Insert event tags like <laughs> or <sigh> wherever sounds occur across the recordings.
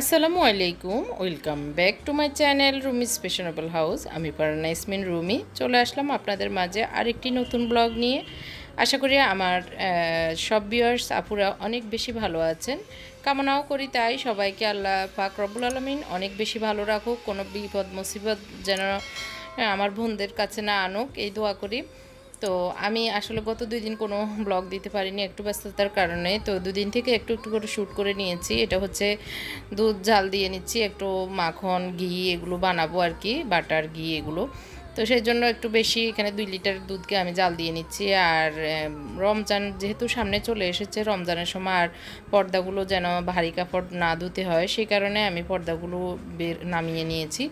আসসালামু আলাইকুম, welcome back to my channel Rumi fashionable house. আমি পারানা ইসমিন রুমি, চলে আসলাম আপনাদের মাঝে আরেকটি নতুন ব্লগ নিয়ে। আশা করি আমার সব ভিউয়ার্স আপুরা অনেক বেশি ভালো আছেন। কামনাও করি তাই সবাইকে আল্লাহ পাক রব্বুল আলমিন অনেক বেশি ভালো রাখুক, কোনো বিপদ মুসিবত যেন আমার বোনদের কাছে না আনুক, এই দোয়া করি। তো আমি আসলে গত দুই দিন কোনো ব্লগ দিতে পারিনি একটু ব্যস্ততার কারণে। তো দুদিন থেকে একটু একটু করে শ্যুট করে নিয়েছি। এটা হচ্ছে দুধ জাল দিয়ে নিচ্ছি। একটু মাখন, ঘি এগুলো বানাবো আর কি, বাটার ঘি এগুলো। তো সেই জন্য একটু বেশি এখানে দুই লিটার দুধকে আমি জাল দিয়ে নিচ্ছি। আর রমজান যেহেতু সামনে চলে এসেছে রমজানের সময়, আর পর্দাগুলো যেন ভারী কাপড় না ধুতে হয়, সেই কারণে আমি পর্দাগুলো বের, নামিয়ে নিয়েছি।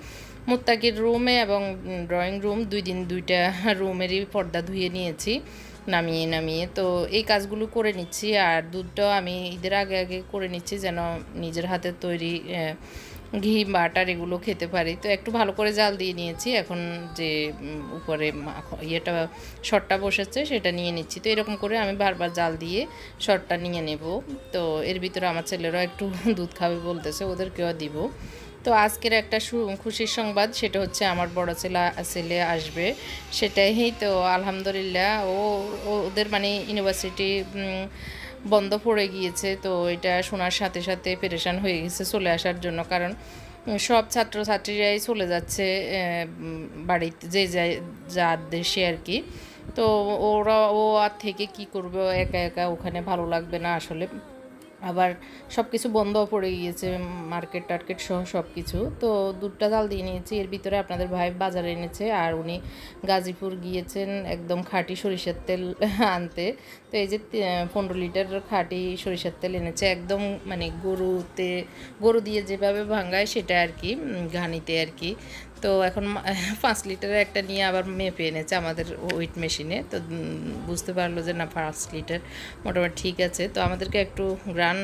মুত্তাকির রুমে এবং ড্রয়িং রুম দুই দিন দুইটা <laughs> রুমেরই পর্দা ধুয়ে নিয়েছি, নামিয়ে নামিয়ে। তো এই কাজগুলো করে নিচ্ছি আর দুধটাও আমি ঈদের আগে আগে করে নিচ্ছি যেন নিজের হাতের তৈরি ঘি, বাটার এগুলো খেতে পারি। তো একটু ভালো করে জাল দিয়ে নিয়েছি, এখন যে উপরে ইয়েটা, শটটা বসেছে সেটা নিয়ে নিচ্ছি। তো এরকম করে আমি বারবার জাল দিয়ে শটটা নিয়ে নেব। তো এর ভিতরে আমার ছেলেরাও একটু <laughs> দুধ খাবে বলতেছে, ওদেরকেও দিব। তো আজকের একটা খুশির সংবাদ, সেটা হচ্ছে আমার বড় ছেলে ছেলে আসবে। সেটাই তো আলহামদুলিল্লাহ, ও ওদের মানে ইউনিভার্সিটি বন্ধ পড়ে গিয়েছে, তো এটা শোনার সাথে সাথে পেরেশান হয়ে গেছে চলে আসার জন্য। কারণ, সব ছাত্রছাত্রীরাই চলে যাচ্ছে বাড়িতে, যে যার দেশে আর কি। তো ওরা, ও আর থেকে কি করবে? একা একা ওখানে ভালো লাগবে না আসলে। আবার সব কিছু বন্ধ পড়ে গিয়েছে মার্কেট টার্কেট সহ সব কিছু তো দুধটা জাল দিয়ে নিয়েছি, এর ভিতরে আপনাদের ভাই বাজারে এনেছে আর উনি গাজীপুর গিয়েছেন একদম খাঁটি সরিষার তেল <laughs> আনতে। তো এই যে পনেরো লিটার খাঁটি সরিষার তেল এনেছে, একদম মানে গরুতে, গরু দিয়ে যেভাবে ভাঙায় সেটা আর কি ঘানিতে আর কি। তো এখন <laughs> পাঁচ লিটারের একটা নিয়ে আবার মেপে এনেছে আমাদের ওয়েট মেশিনে তো বুঝতে পারল যে না, পাঁচ লিটার মোটামুটি ঠিক আছে। তো আমাদেরকে একটু গ্রান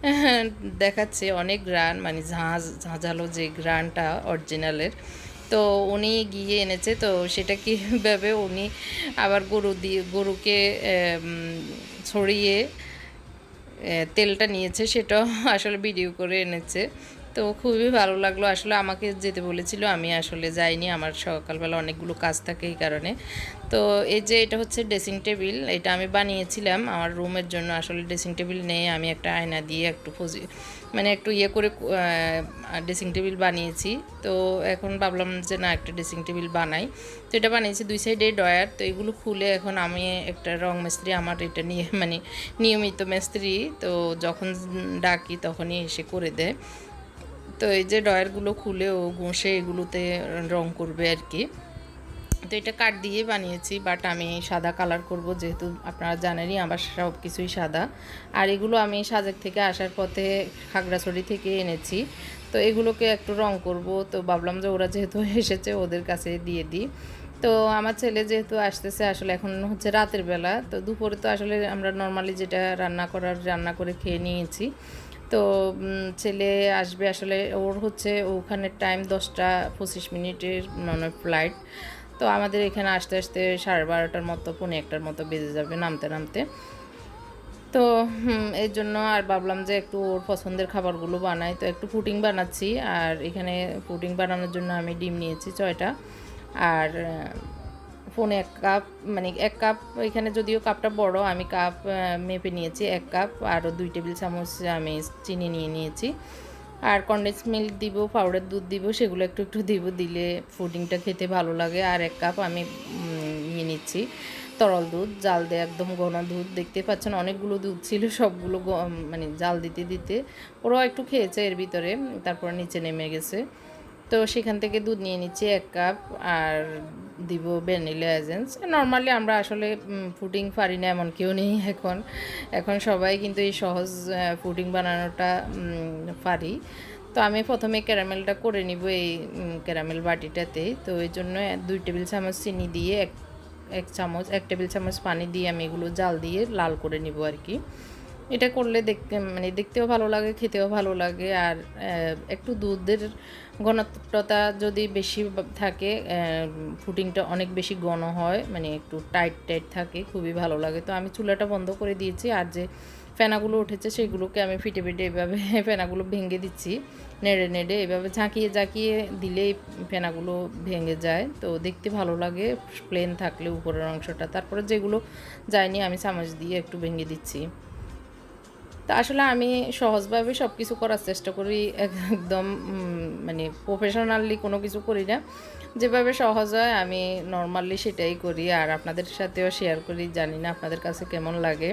<laughs> দেখাচ্ছে অনেক গ্রান মানে ঝাঁঝ, ঝাঁঝালো যে গ্রানটা অরিজিনালের তো উনি গিয়ে এনেছে, তো সেটা কীভাবে উনি আবার গরু দিয়ে, গরুকে ছড়িয়ে তেলটা নিয়েছে, সেটাও <laughs> আসলে ভিডিও করে এনেছে। তো খুবই ভালো লাগল। আসলে আমাকে যেতে বলেছিল, আমি আসলে যাইনি। আমার সকালবেলা অনেকগুলো কাজ থাকে এই কারণে। তো এই যে এটা হচ্ছে ড্রেসিং টেবিল এটা আমি বানিয়েছিলাম। আমার রুমের জন্য আসলে ড্রেসিং টেবিল নেই। আমি একটা আয়না দিয়ে একটু ফজি মানে একটু ইয়ে করে ড্রেসিং টেবিল বানিয়েছি। তো এখন ভাবলাম যে না, একটা ড্রেসিং টেবিল বানাই। তো এটা বানিয়েছি দুই সাইডে ডয়ার তো এগুলো খুলে এখন আমি একটা রং মিস্ত্রি, আমার এটা নিয়ে মানে নিয়মিত মিস্ত্রি। তো যখন ডাকি তখনই এসে করে দেয়। তো এই যে ডয়ারগুলো খুলে ও ঘষে এগুলোতে রং করবে আর কি। তো এটা কাঠ দিয়ে বানিয়েছি বাট আমি সাদা কালার করব যেহেতু আপনারা জানেনই আমার সব কিছুই সাদা। আর এগুলো আমি সাজেক থেকে আসার পথে খাগড়াছড়ি থেকে এনেছি। তো এগুলোকে একটু রং করব, তো ভাবলাম যে ওরা যেহেতু <laughs> এসেছে ওদের কাছে দিয়ে দিই। তো আমার ছেলে যেহেতু আসতেছে, আসলে এখন হচ্ছে রাতের বেলা, তো দুপুরে তো আসলে আমরা নর্মালি যেটা রান্না করার, রান্না করে খেয়ে নিয়েছি। তো ছেলে আসবে আসলে, ওর হচ্ছে ওখানে টাইম দশটা পঁচিশ মিনিটের মানে ফ্লাইট তো আমাদের এখানে আসতে আসতে সাড়ে বারোটার মতো, পৌনে একটার মতো বেজে যাবে নামতে নামতে। তো এর জন্য আর ভাবলাম যে একটু ওর পছন্দের খাবারগুলো বানাই। তো একটু পুডিং বানাচ্ছি, আর এখানে পুডিং বানানোর জন্য আমি ডিম নিয়েছি ছয়টা। আর ফোনে এক কাপ মানে এক কাপ, এখানে যদিও কাপটা বড়, আমি কাপ মেপে নিয়েছি এক কাপ, আরও দুই টেবিল চামচ আমি চিনি নিয়ে নিয়েছি। আর কন্ডেন্স মিল্ক দিব পাউডার দুধ দিব, সেগুলো একটু একটু দিব, দিলে ফুডিংটা খেতে ভালো লাগে। আর এক কাপ আমি নিয়ে নিচ্ছি তরল দুধ, জাল দিয়ে একদম ঘন দুধ। দেখতে পাচ্ছেন অনেকগুলো দুধ ছিল, সবগুলো মানে জাল দিতে দিতে। ওরাও একটু খেয়েছে এর ভিতরে, তারপর নিচে নেমে গেছে। তো সেখান থেকে দুধ নিয়ে নিচ্ছি এক কাপ, আর দিব ভ্যানিলা এজেন্স নর্মালি আমরা আসলে ফুডিং পারি না, এমন কেউ নেই এখন। এখন সবাই কিন্তু এই সহজ ফুডিং বানানোটা পারি। তো আমি প্রথমে ক্যারামেলটা করে নিব এই ক্যারামেল বাটিটাতে। তো এই জন্য দুই টেবিল চামচ চিনি দিয়ে এক এক চামচ, এক টেবিল চামচ পানি দিয়ে আমি এগুলো জাল দিয়ে লাল করে নিব আর কি। এটা করলে দেখতে মানে দেখতেও ভালো লাগে, খেতেও ভালো লাগে। আর একটু দুধের ঘনত্বটা যদি বেশি থাকে ফুটিংটা অনেক বেশি ঘন হয় মানে একটু টাইট টাইট থাকে, খুবই ভালো লাগে। তো আমি চুলাটা বন্ধ করে দিয়েছি, আর যে ফেনাগুলো উঠেছে সেগুলোকে আমি ফিটে ফিটে এভাবে <laughs> ফেনাগুলো ভেঙে দিচ্ছি, নেড়ে নেড়ে এভাবে ঝাঁকিয়ে ঝাঁকিয়ে দিলেই ফেনাগুলো ভেঙে যায়। তো দেখতে ভালো লাগে, প্লেন থাকলে উপরের অংশটা। তারপরে যেগুলো যায়নি আমি চামচ দিয়ে একটু ভেঙে দিচ্ছি। তা আসলে আমি সহজভাবে সব কিছু করার চেষ্টা করি, একদম মানে প্রফেশনালি কোনো কিছু করি না। যেভাবে সহজ হয় আমি নর্মালি সেটাই করি আর আপনাদের সাথেও শেয়ার করি, জানি না আপনাদের কাছে কেমন লাগে।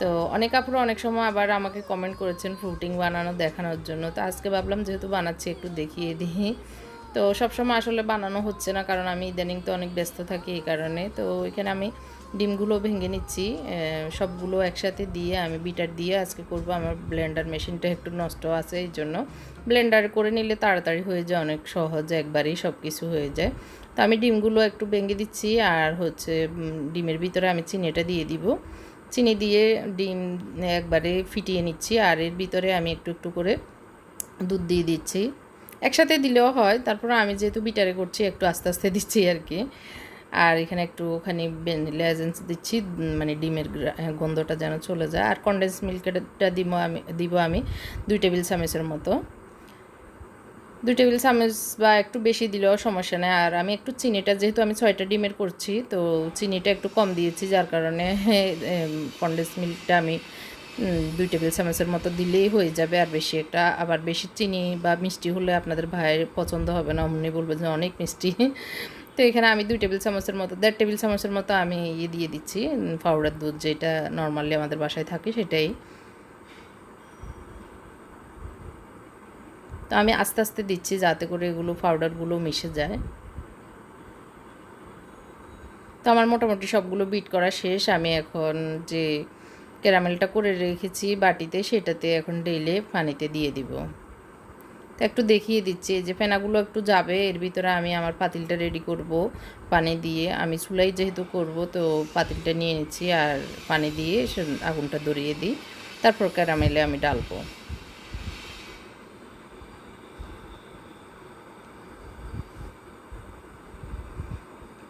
তো অনেক আপুরা অনেক সময় আবার আমাকে কমেন্ট করেছেন ফ্রুটিং বানানো দেখানোর জন্য। তো আজকে ভাবলাম যেহেতু বানাচ্ছি একটু দেখিয়ে দিই। তো সবসময় আসলে বানানো হচ্ছে না কারণ আমি ইদানিং তো অনেক ব্যস্ত থাকি এই কারণে। তো এখানে আমি ডিমগুলো ভেঙে নিচ্ছি সবগুলো একসাথে দিয়ে আমি বিটার দিয়ে আজকে করব। আমার ব্লেন্ডার মেশিনটা একটু নষ্ট আছে, এই জন্য ব্লেন্ডার করে নিলে তাড়াতাড়ি হয়ে যায়, অনেক সহজ একবারেই সব কিছু হয়ে যায়। তো আমি ডিমগুলো একটু ভেঙে দিচ্ছি আর হচ্ছে ডিমের ভিতরে আমি চিনিটা দিয়ে দিব। চিনি দিয়ে ডিম একবারে ফিটিয়ে নিচ্ছি আর এর ভিতরে আমি একটু একটু করে দুধ দিয়ে দিচ্ছি। একসাথে দিলেও হয়, তারপর আমি যেহেতু বিটারে করছি, একটু আস্তে আস্তে দিচ্ছি আর কি। আর এখানে একটুখানি ভ্যানিলা লেজেন্স দিচ্ছি মানে ডিমের গ্রা- গন্ধটা যেন চলে যায়। আর কন্ডেন্স মিল্কটা দিব আমি দিব আমি দুই টেবিল চামচের মতো। দুই টেবিল চামচ বা একটু বেশি দিলেও সমস্যা নেই। আর আমি একটু চিনিটা, যেহেতু আমি ছয়টা ডিমের করছি, তো চিনিটা একটু কম দিয়েছি, যার কারণে কন্ডেন্স মিল্কটা আমি দুই টেবিল চামচের মতো দিলেই হয়ে যাবে। আর বেশি একটা, আবার বেশি চিনি বা মিষ্টি হলে আপনাদের ভাইয়ের পছন্দ হবে না। অমনি বলবে যে অনেক মিষ্টি। তো এখানে আমি দুই টেবিল চামচের মতো, দেড় টেবিল চামচের মতো আমি ইয়ে দিয়ে দিচ্ছি পাউডার দুধ যেটা নর্মালি আমাদের বাসায় থাকে সেটাই। তো আমি আস্তে আস্তে দিচ্ছি যাতে করে এগুলো পাউডারগুলো মিশে যায়। তো আমার মোটামুটি সবগুলো বিট করা শেষ, আমি এখন যে ক্যারামেলটা করে রেখেছি বাটিতে সেটাতে এখন ডেলে পানিতে দিয়ে দিব। তো একটু দেখিয়ে দিচ্ছি যে ফেনাগুলো একটু যাবে, এর ভিতরে আমি আমার পাতিলটা রেডি করব পানি দিয়ে। আমি চুলাই যেহেতু করব, তো পাতিলটা নিয়ে নিচ্ছি আর পানি দিয়ে আগুনটা ধরিয়ে দিই। তারপর ক্যারামেলে আমি ডালবো।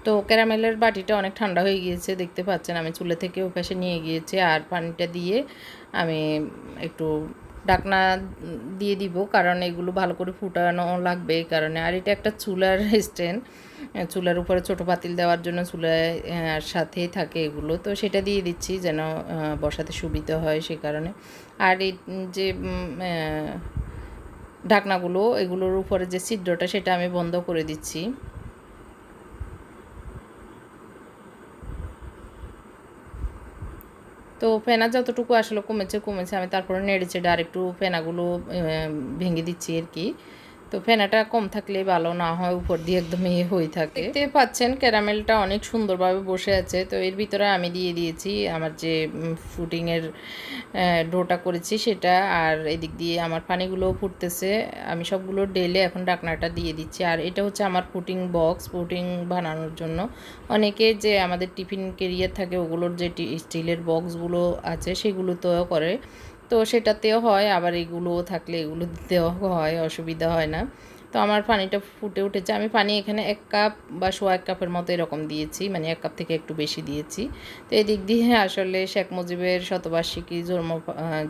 তো ক্যারামেলের বাটিটা অনেক ঠান্ডা হয়ে গিয়েছে, দেখতে পাচ্ছেন, আমি চুলে থেকে ওপাশে নিয়ে গিয়েছি। আর পানিটা দিয়ে আমি একটু ডাকনা দিয়ে দিব, কারণ এগুলো ভালো করে ফুটানো লাগবে, এই কারণে। আর এটা একটা চুলার স্ট্যান্ড চুলার উপরে ছোট পাতিল দেওয়ার জন্য চুলার সাথেই থাকে এগুলো। তো সেটা দিয়ে দিচ্ছি যেন বসাতে সুবিধা হয় সেই কারণে। আর এই যে ঢাকনাগুলো, এগুলোর উপরে যে ছিদ্রটা, সেটা আমি বন্ধ করে দিচ্ছি। তো ফেনা যতটুকু আসলে কমেছে কমেছে। আমি তারপরে নেড়ে ডাইরেক্ট ফেনাগুলো ভেঙে দিচ্ছি আর কি। তো ফেনাটা কম থাকলে ভালো, না হয় উপর দিয়ে একদম ইয়ে হয়ে থাকে। দেখতে পাচ্ছেন, ক্যারামেলটা অনেক সুন্দরভাবে বসে আছে। তো এর ভিতরে আমি দিয়ে দিয়েছি আমার যে ফুটিংয়ের ডোটা করেছি সেটা, আর এদিক দিয়ে আমার পানিগুলোও ফুটতেছে। আমি সবগুলো ডেলে এখন ডাকনাটা দিয়ে দিচ্ছি। আর এটা হচ্ছে আমার ফুটিং বক্স ফুটিং বানানোর জন্য। অনেকে যে আমাদের টিফিন কেরিয়ার থাকে, ওগুলোর যে স্টিলের বক্সগুলো আছে, সেগুলো তো করে। তো সেটাতেও হয় আবার এগুলোও থাকলে এগুলো দিতেও হয় অসুবিধা হয় না। তো আমার পানিটা ফুটে উঠেছে। আমি পানি এখানে এক কাপ বা সোয়া এক কাপের মতো এরকম দিয়েছি মানে এক কাপ থেকে একটু বেশি দিয়েছি। তো এদিক দিয়ে আসলে শেখ মুজিবের শতবার্ষিকী জন্ম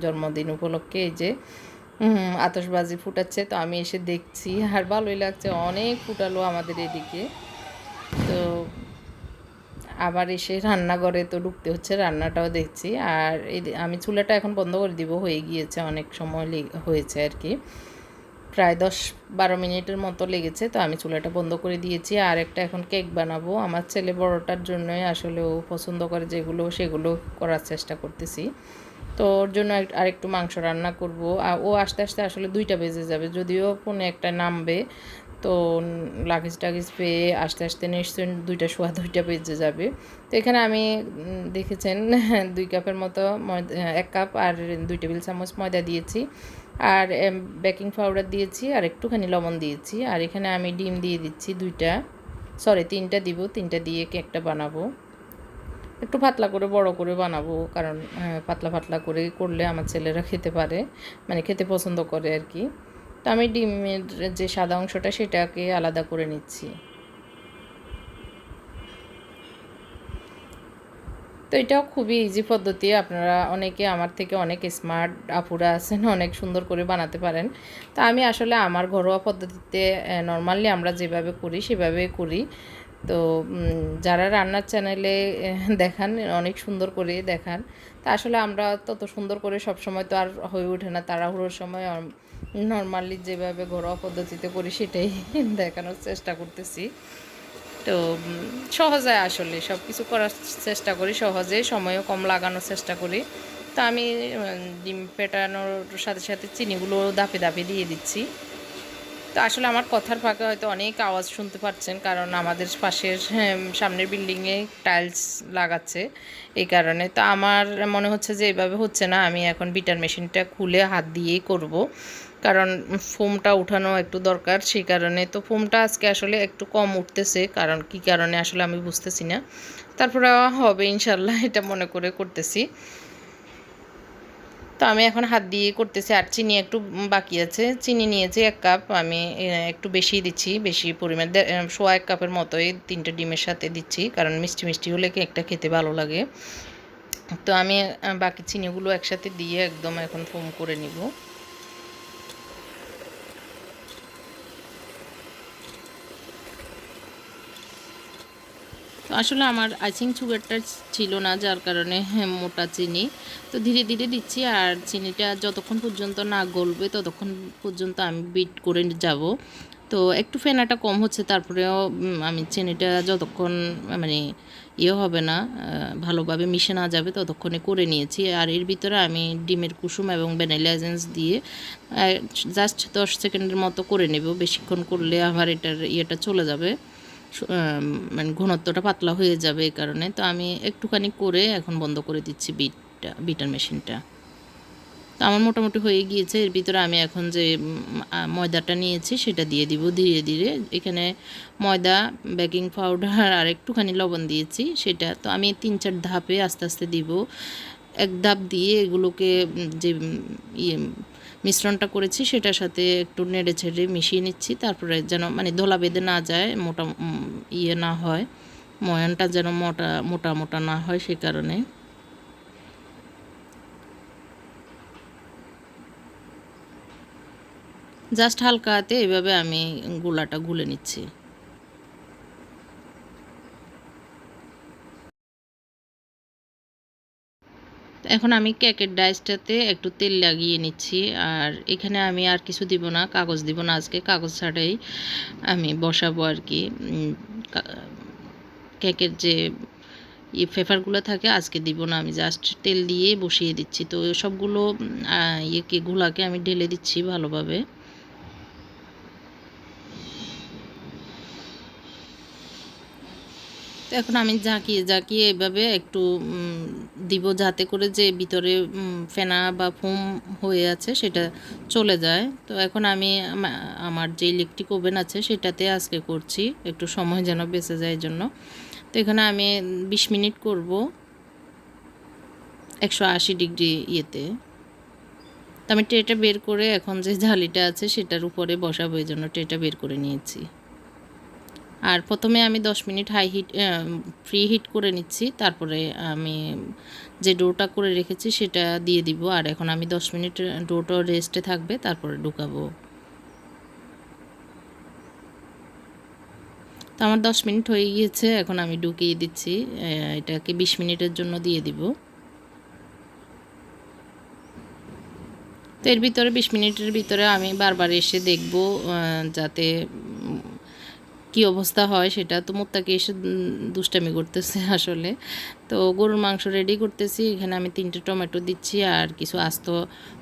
জন্মদিন উপলক্ষে এই যে হুম, আতশবাজি ফুটাচ্ছে। তো আমি এসে দেখছি আর ভালোই লাগছে অনেক ফুটালো আমাদের এদিকে। তো আবার এসে রান্নাঘরে তো ঢুকতে হচ্ছে, রান্নাটাও দেখছি। আর আমি চুলাটা এখন বন্ধ করে দিব, হয়ে গিয়েছে, অনেক সময় হয়েছে আর কি। প্রায় দশ বারো মিনিটের মতো লেগেছে, তো আমি চুলাটা বন্ধ করে দিয়েছি। আর একটা এখন কেক বানাবো। আমার ছেলে বড়টার জন্যই আসলে ও পছন্দ করে যেগুলো, সেগুলো করার চেষ্টা করতেছি। তো ওর জন্য আরেকটু মাংস রান্না করব। আর ও আস্তে আস্তে আসলে দুইটা বেজে যাবে, যদিও ফোনে একটা নামবে। তো লাগেজ টাগেজ পেয়ে আস্তে আস্তে নিশ্চয়ই দুইটা শোয়া দুইটা বেজে যাবে। তো এখানে আমি দেখেছেন, <laughs> দুই কাপের মতো এক কাপ আর দুই টেবিল চামচ ময়দা দিয়েছি। আর বেকিং পাউডার দিয়েছি আর একটুখানি লবণ দিয়েছি। আর এখানে আমি ডিম দিয়ে দিচ্ছি দুইটা। সরি তিনটা দিব, তিনটা দিয়ে কেকটা বানাবো। একটু পাতলা করে, বড় করে বানাবো, কারণ পাতলা পাতলা করে করলে আমার ছেলেরা খেতে পারে মানে খেতে পছন্দ করে আর কি। তো আমি ডিমের যে সাদা অংশটা সেটাকে আলাদা করে নিচ্ছি। তো এটাও খুবই ইজি পদ্ধতি। আপনারা অনেকে আমার থেকে অনেক স্মার্ট আপুরা আছেন, অনেক সুন্দর করে বানাতে পারেন। তা আমি আসলে আমার ঘরোয়া পদ্ধতিতে নর্মালি আমরা যেভাবে করি সেভাবে করি। তো যারা রান্নার চ্যানেলে দেখান, অনেক সুন্দর করে দেখান। তা আসলে আমরা তত সুন্দর করে সব সময় তো আর হয়ে ওঠে না, তাড়াহুড়োর সময় নর্মালি যেভাবে ঘরোয়া পদ্ধতিতে করি সেটাই <laughs> দেখানোর চেষ্টা করতেছি। তো সহজে আসলে সব কিছু করার চেষ্টা করি সহজে সময়ও কম লাগানোর চেষ্টা করি। তো আমি ডিম ফেটানোর সাথে সাথে চিনিগুলো দাপে দাপে দিয়ে দিচ্ছি। তো আসলে আমার কথার ফাঁকে হয়তো অনেক আওয়াজ শুনতে পাচ্ছেন কারণ আমাদের পাশের হ্যাঁ, সামনের বিল্ডিংয়ে টাইলস লাগাচ্ছে এই কারণে। তো আমার মনে হচ্ছে যে এভাবে হচ্ছে না আমি এখন বিটার মেশিনটা খুলে হাত দিয়েই করব। কারণ ফোমটা উঠানো একটু দরকার, সেই কারণে। তো ফোমটা আজকে আসলে একটু কম উঠতেছে, কারণ কি কারণে আসলে আমি বুঝতেছি না। তারপরে হবে ইনশাল্লাহ <laughs> এটা মনে করে করতেছি। তো আমি এখন হাত দিয়ে করতেছি, আর চিনি একটু বাকি আছে। চিনি নিয়েছি এক কাপ, আমি একটু বেশি দিচ্ছি, বেশি পরিমাণ। সোয়া এক কাপের মতোই তিনটে ডিমের সাথে দিচ্ছি, কারণ মিষ্টি মিষ্টি হলে একটা খেতে ভালো লাগে। তো আমি বাকি চিনিগুলো একসাথে দিয়ে একদম এখন ফোম করে নিব। আসলে আমার আইসিং সুগারটা ছিল না যার কারণে হ্যাঁ, মোটা চিনি। তো ধীরে ধীরে দিচ্ছি আর চিনিটা যতক্ষণ পর্যন্ত না গলবে ততক্ষণ পর্যন্ত আমি বিট করে যাব। তো একটু ফেনাটা কম হচ্ছে তারপরেও আমি চিনিটা যতক্ষণ মানে ইয়ে হবে না ভালোভাবে মিশে না যাবে ততক্ষণে করে নিয়েছি। আর এর ভিতরে আমি ডিমের কুসুম এবং ভ্যানিলা এজেন্স দিয়ে জাস্ট দশ সেকেন্ডের মতো করে নেব। বেশিক্ষণ করলে আবার এটার ইয়েটা চলে যাবে। মানে ঘনত্বটা পাতলা হয়ে যাবে এই কারণে। তো আমি একটুখানি করে এখন বন্ধ করে দিচ্ছি বিটটা বিটার মেশিনটা তো আমার মোটামুটি হয়ে গিয়েছে। এর ভিতরে আমি এখন যে ময়দাটা নিয়েছি সেটা দিয়ে দিব ধীরে ধীরে। এখানে ময়দা বেকিং পাউডার <laughs> আর একটুখানি লবণ দিয়েছি সেটা। তো আমি তিন চার ধাপে আস্তে আস্তে দিব। এক ধাপ দিয়ে এগুলোকে যে ইয়ে মিশ্রণটা করেছি, সেটার সাথে একটু নেড়ে ছেড়ে মিশিয়ে নিচ্ছি, তারপরে যেন মানে ধোলা বেঁধে না যায়, মোটা ইয়ে না হয়, ময়নটা যেন মোটা মোটা মোটা না হয় সে কারণে। জাস্ট হালকা হাতে এভাবে আমি গোলাটা গুলে নিচ্ছি। এখন আমি কেকের ডাইসটাতে একটু তেল লাগিয়ে নিচ্ছি, আর এখানে আমি আর কিছু দিব না, কাগজ দিব না আজকে, কাগজ ছাড়াই আমি বসাবো আর কি। কেকের যে ই পেপারগুলো থাকে আজকে দিব না, আমি জাস্ট তেল দিয়ে বসিয়ে দিচ্ছি। তো সবগুলো ইয়েকে, গুলাকে আমি ঢেলে দিচ্ছি ভালোভাবে। তো এখন আমি ঝাঁকিয়ে জাঁকিয়ে এভাবে একটু দিব যাতে করে যে ভিতরে ফেনা বা ফোম হয়ে আছে সেটা চলে যায়। তো এখন আমি আমার যে ইলেকট্রিক ওভেন আছে সেটাতে আজকে করছি, একটু সময় যেন বেঁচে যায় জন্য তো এখানে আমি ২০ মিনিট করব একশো আশি ডিগ্রি ইয়েতে। তো আমি ট্রেটা বের করে এখন যে ঝালিটা আছে সেটার উপরে বসাবো এই জন্য ট্রেটা বের করে নিয়েছি। আর প্রথমে আমি 10 minute high heat free hit করে নিচ্ছি, তারপরে আমি যে ডোটা করে রেখেছি সেটা দিয়ে দিব, আর এখন আমি 10 মিনিট ডোটা রেস্টে থাকবে, তারপরে ঢুকাবো। তো আমার 10 মিনিট হয়ে গিয়েছে, এখন আমি ঢুকিয়ে দিচ্ছি এটাকে 20 মিনিটের জন্য দিয়ে দিব। তো এর ভিতরে 20 মিনিটের ভিতরে আমি বারবার এসে দেখব যাতে কি অবস্থা হয় সেটা তো মোত্তাকে এসে দুষ্টামি করতেছে <laughs> আসলে। তো গরুর মাংস রেডি করতেছি, এখানে আমি তিনটে টমেটো দিচ্ছি আর কিছু আস্ত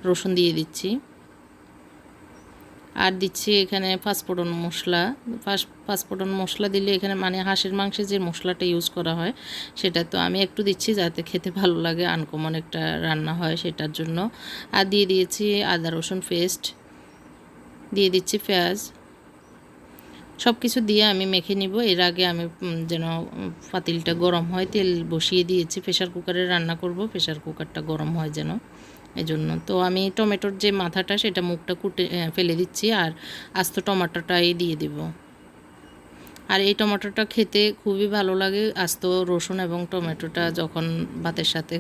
রসুন দিয়ে দিচ্ছি। আর দিচ্ছি এখানে ফাঁসফোড়ন মশলা। ফাঁসফোড়ন মশলা দিলে এখানে মানে হাঁসের মাংসে যে মশলাটা ইউজ করা হয়, সেটা তো আমি একটু দিচ্ছি যাতে খেতে ভালো লাগে, আনকমন একটা রান্না হয় সেটার জন্য। আর দিয়ে দিয়েছি আদা রসুন পেস্ট দিয়ে দিচ্ছি পেঁয়াজ। সব কিছু দিয়ে আমি মেখে নিব। এর আগে আমি যেন পাতিলটা গরম হয়, তেল বসিয়ে দিয়েছি প্রেশার কুকারে রান্না করব প্রেশার কুকারটা গরম হয় যেন এই জন্য তো আমি টমেটোর যে মাথাটা, সেটা মুখটা কুটে ফেলে দিচ্ছি, আর আস্ত টমেটোটাই দিয়ে দিব। আর এই টমেটোটা খেতে খুবই ভালো লাগে, আস্ত রসুন এবং টমেটোটা যখন ভাতের সাথে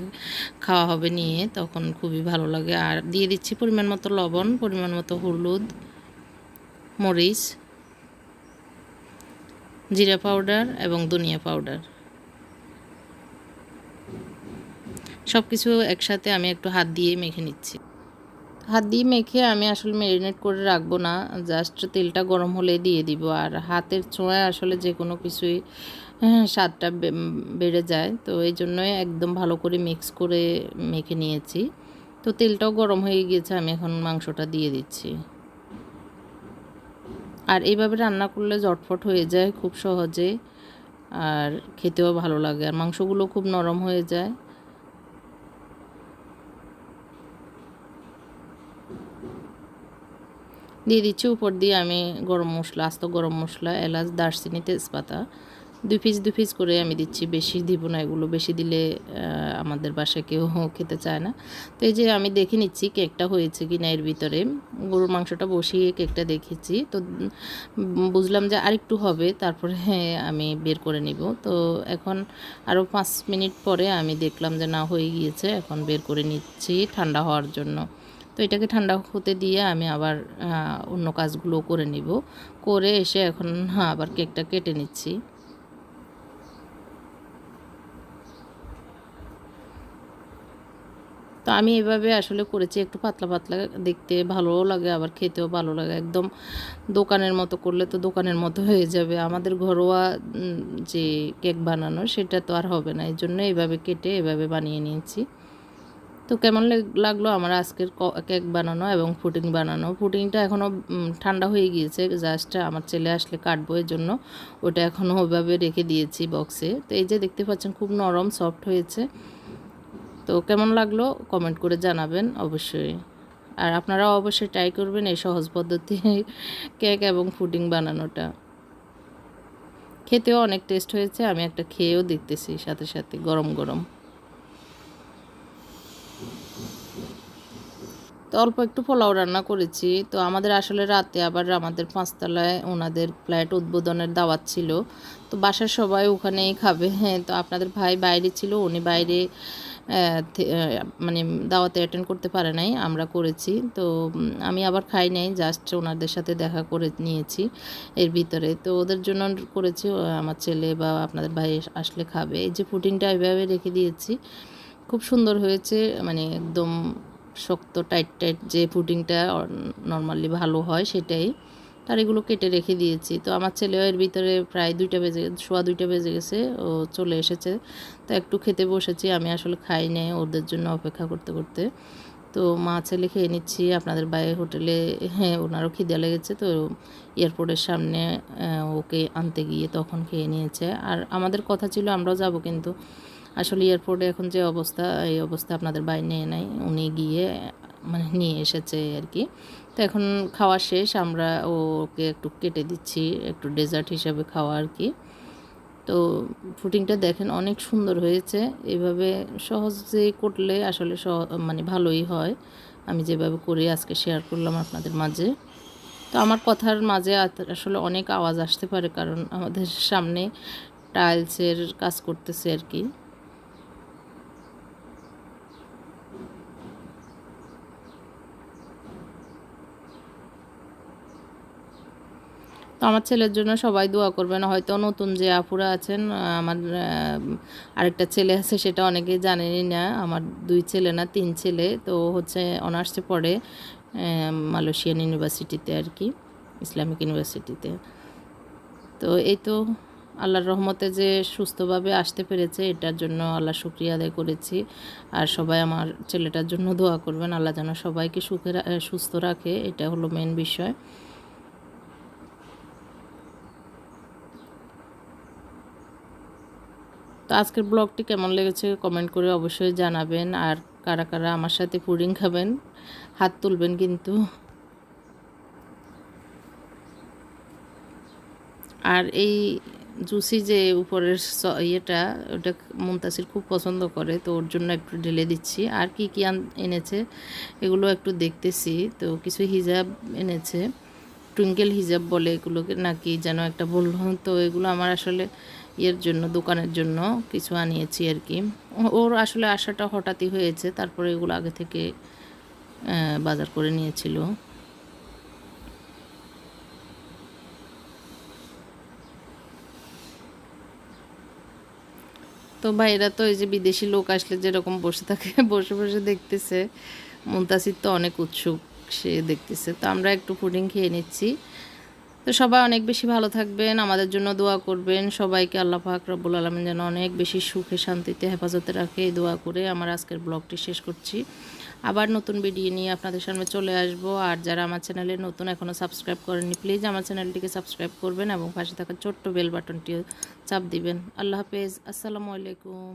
খাওয়া হবে নিয়ে, তখন খুবই ভালো লাগে। আর দিয়ে দিচ্ছি পরিমাণ মতো লবণ, পরিমাণ মতো হলুদ, মরিচ জিরা পাউডার এবং ধনিয়া পাউডার। সব কিছু একসাথে আমি একটু হাত দিয়ে মেখে নিচ্ছি। হাত দিয়ে মেখে আমি আসলে ম্যারিনেট করে রাখব না জাস্ট তেলটা গরম হলে দিয়ে দিব। আর হাতের ছোঁয়ায় আসলে যে কোনো কিছুই হ্যাঁ, স্বাদটা বেড়ে যায়। তো এই জন্যই একদম ভালো করে মিক্স করে মেখে নিয়েছি। তো তেলটাও গরম হয়ে গিয়েছে আমি এখন মাংসটা দিয়ে দিচ্ছি। আর এইভাবে রান্না করলে জটফট হয়ে যায় খুব সহজে। আর খেতেও ভালো লাগে। আর মাংসগুলো খুব নরম হয়ে যায়। দিয়ে দিচ্ছি উপর দিয়ে আমি গরম মশলা, আস্ত গরম মশলা, এলাচ, দারচিনি, তেজপাতা। দুই পিস দুই পিস করে আমি দিচ্ছি। বেশি দিব না এগুলো, বেশি দিলে আমাদের বাসায় কেউ খেতে চায় না। তো এই যে আমি দেখে নিচ্ছি কেকটা হয়েছে কি না এর ভিতরে। গরুর মাংসটা বসিয়ে কেকটা দেখেছি। তো বুঝলাম যে আরেকটু হবে, তারপরে আমি বের করে নিব। তো এখন আরও পাঁচ মিনিট পরে আমি দেখলাম যে না, হয়ে গিয়েছে। এখন বের করে নিচ্ছি ঠান্ডা হওয়ার জন্য। তো এটাকে ঠান্ডা হতে দিয়ে আমি আবার অন্য কাজগুলো করে নিব। করে এসে এখন আবার কেকটা কেটে নিচ্ছি। তো আমি এভাবে আসলে করেছি, একটু পাতলা পাতলা দেখতে ভালোও লাগে, আবার খেতেও ভালো লাগে। একদম দোকানের মতো করলে তো দোকানের মতো হয়ে যাবে। আমাদের ঘরোয়া যে কেক বানানো সেটা তো আর হবে না। এই জন্য এইভাবে কেটে এভাবে বানিয়ে নিয়েছি। তো কেমন লাগল আমার আজকের কেক বানানো এবং পুডিং বানানো। পুডিংটা এখনও ঠান্ডা হয়ে গিয়েছে। জাস্ট আমার ছেলে আসলে কাটবো এর জন্য ওটা এখনও ওইভাবে রেখে দিয়েছি বক্সে তো এই যে দেখতে পাচ্ছেন খুব নরম সফট হয়েছে। তো কেমন লাগল? কমেন্ট করে জানাবেন অবশ্যই। আর আপনারাও অবশ্যই ট্রাই করবেন এই সহজ পদ্ধতি কেক এবং পুডিং বানানোটা। খেতেও অনেক টেস্ট হয়েছে, আমি একটা খেয়েও দেখতেছি সাথে সাথে গরম গরম। তো অল্প একটু পোলাও রান্না করেছি, তো আমাদের আসলে রাতে আবার আমাদের পাঁচতলায় ওনাদের ফ্ল্যাট উদ্বোধনের দাওয়াত ছিল। তো বাসার সবাই ওখানেই খাবে হ্যাঁ তো আপনাদের ভাই বাইরে ছিল, উনি বাইরে মানে দাওয়াতে অ্যাটেন্ড করতে পারে নাই, আমরা করেছি। তো আমি আবার খাই নাই জাস্ট ওনাদের সাথে দেখা করে নিয়েছি এর ভিতরে। তো ওদের জন্য করেছি আমার ছেলে বা আপনাদের ভাই আসলে খাবে। এই যে পুডিংটা এভাবে রেখে দিয়েছি, খুব সুন্দর হয়েছে মানে একদম শক্ত টাইট টাইট যে পুডিংটা নর্মালি ভালো হয় সেটাই। তার এগুলো কেটে রেখে দিয়েছি। তো আমার ছেলেও এর ভিতরে প্রায় দুইটা বেজে সোয়া দুইটা বেজে গেছে, ও চলে এসেছে। তো একটু খেতে বসেছি, আমি আসলে খাই নাই ওদের জন্য অপেক্ষা করতে করতে। তো মা ছেলে খেয়ে নিচ্ছি, আপনাদের বাইরে হোটেলে হ্যাঁ ওনারও খিদে লেগেছে, তো এয়ারপোর্টের সামনে ওকে আনতে গিয়ে তখন খেয়ে নিয়েছে। আর আমাদের কথা ছিল আমরাও যাব কিন্তু, আসলে এয়ারপোর্টে এখন যে অবস্থা, এই অবস্থা আপনাদের বাইরে নিয়ে নাই, উনি গিয়ে মানে নিয়ে এসেছে আর কি। তো এখন খাওয়া শেষ, আমরা ওকে একটু কেটে দিচ্ছি, একটু ডেজার্ট হিসাবে খাওয়া আর কি। তো ফুটিংটা দেখেন অনেক সুন্দর হয়েছে, এভাবে সহজে করলে আসলে মানে ভালোই হয়। আমি যেভাবে করি আজকে শেয়ার করলাম আপনাদের মাঝে। তো আমার কথার মাঝে আসলে অনেক আওয়াজ আসতে পারে কারণ আমাদের সামনে টাইলসের কাজ করতেছে আর কি। তো আমার ছেলের জন্য সবাই দোয়া করবেন। হয়তো নতুন যে আপুরা আছেন আমার আরেকটা ছেলে আছে, সেটা অনেকেই জানেনই না। আমার দুই ছেলে না, তিন ছেলে। তো হচ্ছে অনার্সে পড়ে মালয়েশিয়ান ইউনিভার্সিটিতে আর কি, ইসলামিক ইউনিভার্সিটিতে। তো এই তো আল্লাহর রহমতে যে সুস্থভাবে আসতে পেরেছে, এটার জন্য আল্লাহ শুক্রিয়া আদায় করেছি। আর সবাই আমার ছেলেটার জন্য দোয়া করবেন। আল্লাহ যেন সবাইকে সুখে সুস্থ রাখে, এটা হলো মেন বিষয়। তো আজকের ব্লগটি কেমন লেগেছে কমেন্ট করে অবশ্যই জানাবেন। আর কারা কারা আমার সাথে পুডিং খাবেন, হাত তুলবেন কিন্তু। আর এই জুসি যে উপরের ইয়েটা, ওটা মুমতাসির খুব পছন্দ করে, তো ওর জন্য একটু ঢেলে দিচ্ছি। আর কি কি এনেছে, এগুলো একটু দেখতেছি। তো কিছু হিজাব এনেছে, টুইঙ্কেল হিজাব বলে এগুলোকে, নাকি যেন একটা বলল। তো এগুলো আমার আসলে ইয়ের জন্য, দোকানের জন্য কিছু আনিয়েছি আর কি। ওর আসলে আশাটা হঠাৎই হয়েছে, তারপরে এগুলো আগে থেকে বাজার করে নিয়েছিল। তো ভাইরা তো এই যে বিদেশি লোক আসলে যেরকম বসে থাকে, বসে বসে দেখতেছে। মুনতাসির তো অনেক উৎসুক, সে দেখতেছে। তো আমরা একটু পুডিং খেয়ে নিচ্ছি। তো সবাই অনেক বেশি ভালো থাকবেন, আমাদের জন্য দোয়া করবেন। সবাইকে আল্লাহ পাক রব্বুল আলমিন যেন অনেক বেশি সুখে শান্তিতে হেফাজতে রাখে। এই দোয়া করে আমার আজকের ব্লগটি শেষ করছি। আবার নতুন ভিডিও নিয়ে আপনাদের সামনে চলে আসব। আর যারা আমার চ্যানেলে নতুন এখনও সাবস্ক্রাইব করেননি প্লিজ আমার চ্যানেলটিকে সাবস্ক্রাইব করবেন এবং পাশে থাকা ছোট্ট বেল বাটনটিও চাপ দিবেন। আল্লাহ হাফেজ, আসসালামু আলাইকুম।